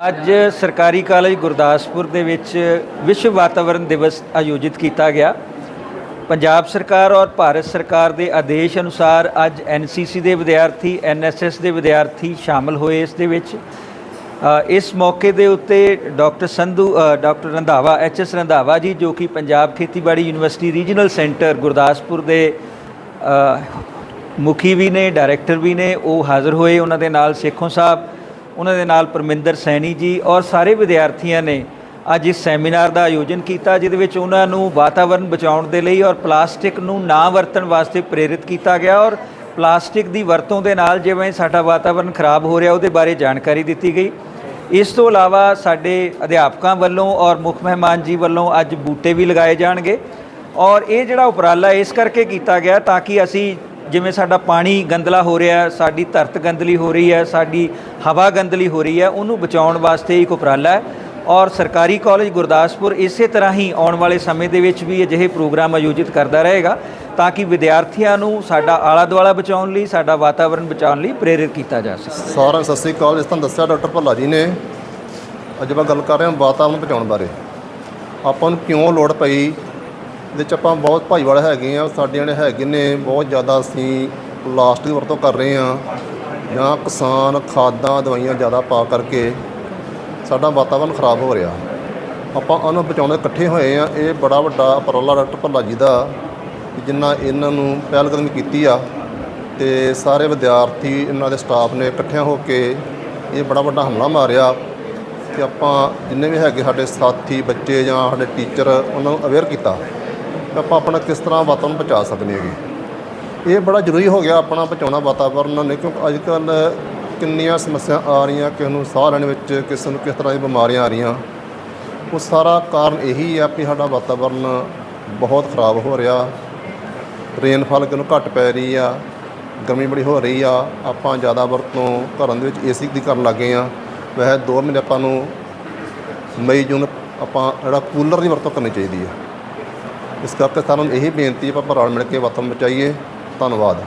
ਅੱਜ ਸਰਕਾਰੀ ਕਾਲਜ ਗੁਰਦਾਸਪੁਰ ਦੇ ਵਿੱਚ ਵਿਸ਼ਵ ਵਾਤਾਵਰਣ ਦਿਵਸ ਆਯੋਜਿਤ ਕੀਤਾ ਗਿਆ। ਪੰਜਾਬ ਸਰਕਾਰ ਔਰ ਭਾਰਤ ਸਰਕਾਰ ਦੇ ਆਦੇਸ਼ ਅਨੁਸਾਰ ਅੱਜ ਐਨਸੀਸੀ ਦੇ ਵਿਦਿਆਰਥੀ ਐਨਐਸਐਸ ਦੇ ਵਿਦਿਆਰਥੀ ਸ਼ਾਮਲ ਹੋਏ ਇਸ ਦੇ ਵਿੱਚ। ਇਸ ਮੌਕੇ ਦੇ ਉੱਤੇ ਡਾਕਟਰ ਸੰਧੂ ਅ, ਡਾਕਟਰ ਰੰਧਾਵਾ ਐਚਐਸ ਰੰਧਾਵਾ ਜੀ ਜੋ ਕਿ ਪੰਜਾਬ ਖੇਤੀਬਾੜੀ ਯੂਨੀਵਰਸਿਟੀ ਰੀਜਨਲ ਸੈਂਟਰ ਗੁਰਦਾਸਪੁਰ ਦੇ ਮੁਖੀ ਵੀ ਨੇ ਡਾਇਰੈਕਟਰ ਵੀ ਨੇ ਉਹ ਹਾਜ਼ਰ ਹੋਏ। ਉਹਨਾਂ ਦੇ ਨਾਲ ਸੇਖੋਂ ਸਾਹਿਬ ਉਹਨਾਂ ਦੇ ਨਾਲ ਪਰਮਿੰਦਰ ਸੈਣੀ ਜੀ ਔਰ ਸਾਰੇ ਵਿਦਿਆਰਥੀਆਂ ਨੇ ਅੱਜ ਇਸ ਸੈਮੀਨਾਰ ਦਾ ਆਯੋਜਨ ਕੀਤਾ, ਜਿਹਦੇ ਵਿੱਚ ਉਹਨਾਂ ਨੂੰ ਵਾਤਾਵਰਣ ਬਚਾਉਣ ਦੇ ਲਈ ਔਰ ਪਲਾਸਟਿਕ ਨੂੰ ਨਾ ਵਰਤਣ ਵਾਸਤੇ ਪ੍ਰੇਰਿਤ ਕੀਤਾ ਗਿਆ ਔਰ ਪਲਾਸਟਿਕ ਦੀ ਵਰਤੋਂ ਦੇ ਨਾਲ ਜਿਵੇਂ ਸਾਡਾ ਵਾਤਾਵਰਣ ਖਰਾਬ ਹੋ ਰਿਹਾ, ਉਹਦੇ ਬਾਰੇ ਜਾਣਕਾਰੀ ਦਿੱਤੀ ਗਈ। ਇਸ ਤੋਂ ਇਲਾਵਾ ਸਾਡੇ ਅਧਿਆਪਕਾਂ ਵੱਲੋਂ ਔਰ ਮੁੱਖ ਮਹਿਮਾਨ ਜੀ ਵੱਲੋਂ ਅੱਜ ਬੂਟੇ ਵੀ ਲਗਾਏ ਜਾਣਗੇ ਔਰ ਇਹ ਜਿਹੜਾ ਉਪਰਾਲਾ ਇਸ ਕਰਕੇ ਕੀਤਾ ਗਿਆ ਤਾਂ ਕਿ ਅਸੀਂ ਜਿਵੇਂ ਸਾਡਾ ਪਾਣੀ ਗੰਦਲਾ ਹੋ ਰਿਹਾ, ਸਾਡੀ ਧਰਤ ਗੰਦਲੀ ਹੋ ਰਹੀ ਹੈ, ਸਾਡੀ ਹਵਾ ਗੰਦਲੀ ਹੋ ਰਹੀ ਹੈ, ਉਹਨੂੰ ਬਚਾਉਣ ਵਾਸਤੇ ਇੱਕ ਉਪਰਾਲਾ ਹੈ। ਔਰ ਸਰਕਾਰੀ ਕਾਲਜ ਗੁਰਦਾਸਪੁਰ ਇਸੇ ਤਰ੍ਹਾਂ ਹੀ ਆਉਣ ਵਾਲੇ ਸਮੇਂ ਦੇ ਵਿੱਚ ਵੀ ਅਜਿਹੇ ਪ੍ਰੋਗਰਾਮ ਆਯੋਜਿਤ ਕਰਦਾ ਰਹੇਗਾ, ਤਾਂ ਕਿ ਵਿਦਿਆਰਥੀਆਂ ਨੂੰ ਸਾਡਾ ਆਲਾ ਦੁਆਲਾ ਬਚਾਉਣ ਲਈ, ਸਾਡਾ ਵਾਤਾਵਰਣ ਬਚਾਉਣ ਲਈ ਪ੍ਰੇਰਿਤ ਕੀਤਾ ਜਾ ਸਕੇ। ਸਾਰਿਆਂ ਸਤਿ ਸ੍ਰੀ ਅਕਾਲ। ਜਿਸ ਤਰ੍ਹਾਂ ਦੱਸਿਆ ਡਾਕਟਰ ਭੱਲਾ ਜੀ ਨੇ, ਅੱਜ ਆਪਾਂ ਗੱਲ ਕਰ ਰਹੇ ਹਾਂ ਵਾਤਾਵਰਣ ਬਚਾਉਣ ਬਾਰੇ। ਆਪਾਂ ਨੂੰ ਕਿਉਂ ਲੋੜ ਪਈ ਇਹਦੇ ਚ ਆਪਾਂ ਬਹੁਤ ਭਾਈਵਾਲ ਹੈਗੇ ਆ, ਸਾਡੇ ਜਿਹੜੇ ਹੈਗੇ ਨੇ, ਬਹੁਤ ਜ਼ਿਆਦਾ ਅਸੀਂ ਪਲਾਸਟਿਕ ਦੀ ਵਰਤੋਂ ਕਰ ਰਹੇ ਆ ਜਾਂ ਕਿਸਾਨ ਖਾਦਾਂ, ਦਵਾਈਆਂ ਜ਼ਿਆਦਾ ਪਾ ਕਰਕੇ ਸਾਡਾ ਵਾਤਾਵਰਣ ਖਰਾਬ ਹੋ ਰਿਹਾ। ਆਪਾਂ ਉਹਨੂੰ ਬਚਾਉਣ ਇਕੱਠੇ ਹੋਏ ਆ, ਇਹ ਬੜਾ ਵੱਡਾ ਉਪਰਾਲਾ ਡਾਕਟਰ ਭੱਲਾ ਜੀ ਦਾ ਜਿਨ੍ਹਾਂ ਇਹਨਾਂ ਨੂੰ ਪਹਿਲਕਦਮੀ ਕੀਤੀ ਆ ਤੇ ਸਾਰੇ ਵਿਦਿਆਰਥੀ, ਇਹਨਾਂ ਦੇ ਸਟਾਫ ਨੇ ਇਕੱਠਿਆਂ ਹੋ ਕੇ ਇਹ ਬੜਾ ਵੱਡਾ ਹਮਲਾ ਮਾਰਿਆ ਕਿ ਆਪਾਂ ਜਿੰਨੇ ਵੀ ਹੈਗੇ ਸਾਡੇ ਸਾਥੀ, ਬੱਚੇ ਜਾਂ ਸਾਡੇ ਟੀਚਰ ਉਹਨਾਂ ਨੂੰ ਅਵੇਅਰ ਕੀਤਾ। ਕਿ ਆਪਾਂ ਆਪਣਾ ਕਿਸ ਤਰ੍ਹਾਂ ਵਾਤਾਵਰਨ ਬਚਾ ਸਕਦੇ ਹੈਗੇ। ਇਹ ਬੜਾ ਜ਼ਰੂਰੀ ਹੋ ਗਿਆ ਆਪਣਾ ਬਚਾਉਣਾ ਵਾਤਾਵਰਨ ਨੇ, ਕਿਉਂਕਿ ਅੱਜ ਕੱਲ੍ਹ ਕਿੰਨੀਆਂ ਸਮੱਸਿਆ ਆ ਰਹੀਆਂ, ਕਿਸੇ ਨੂੰ ਸਾਹ ਲੈਣ ਵਿੱਚ, ਕਿਸੇ ਨੂੰ ਕਿਸ ਤਰ੍ਹਾਂ ਦੀ ਬਿਮਾਰੀਆਂ ਆ ਰਹੀਆਂ। ਉਹ ਸਾਰਾ ਕਾਰਨ ਇਹੀ ਆ ਵੀ ਸਾਡਾ ਵਾਤਾਵਰਨ ਬਹੁਤ ਖਰਾਬ ਹੋ ਰਿਹਾ। ਰੇਨਫਾਲ ਕਿਨੂੰ ਘੱਟ ਪੈ ਰਹੀ ਆ, ਗਰਮੀ ਬੜੀ ਹੋ ਰਹੀ ਆ। ਆਪਾਂ ਜ਼ਿਆਦਾ ਵਰਤੋਂ ਘਰਾਂ ਦੇ ਵਿੱਚ ਏਸੀ ਦੀ ਕਰਨ ਲੱਗੇ ਆ। ਵੈਸੇ 2 ਮਹੀਨੇ ਆਪਾਂ ਨੂੰ ਮਈ, ਜੂਨ ਆਪਾਂ ਜਿਹੜਾ ਕੂਲਰ ਦੀ ਵਰਤੋਂ ਕਰਨੀ ਚਾਹੀਦੀ ਆ। ਇਸ ਕਰਕੇ ਸਾਨੂੰ ਇਹੀ ਬੇਨਤੀ ਹੈ ਆਪਾਂ ਰਲ ਮਿਲ ਕੇ ਵਾਤਾਵਰਨ ਬਚਾਈਏ। ਧੰਨਵਾਦ।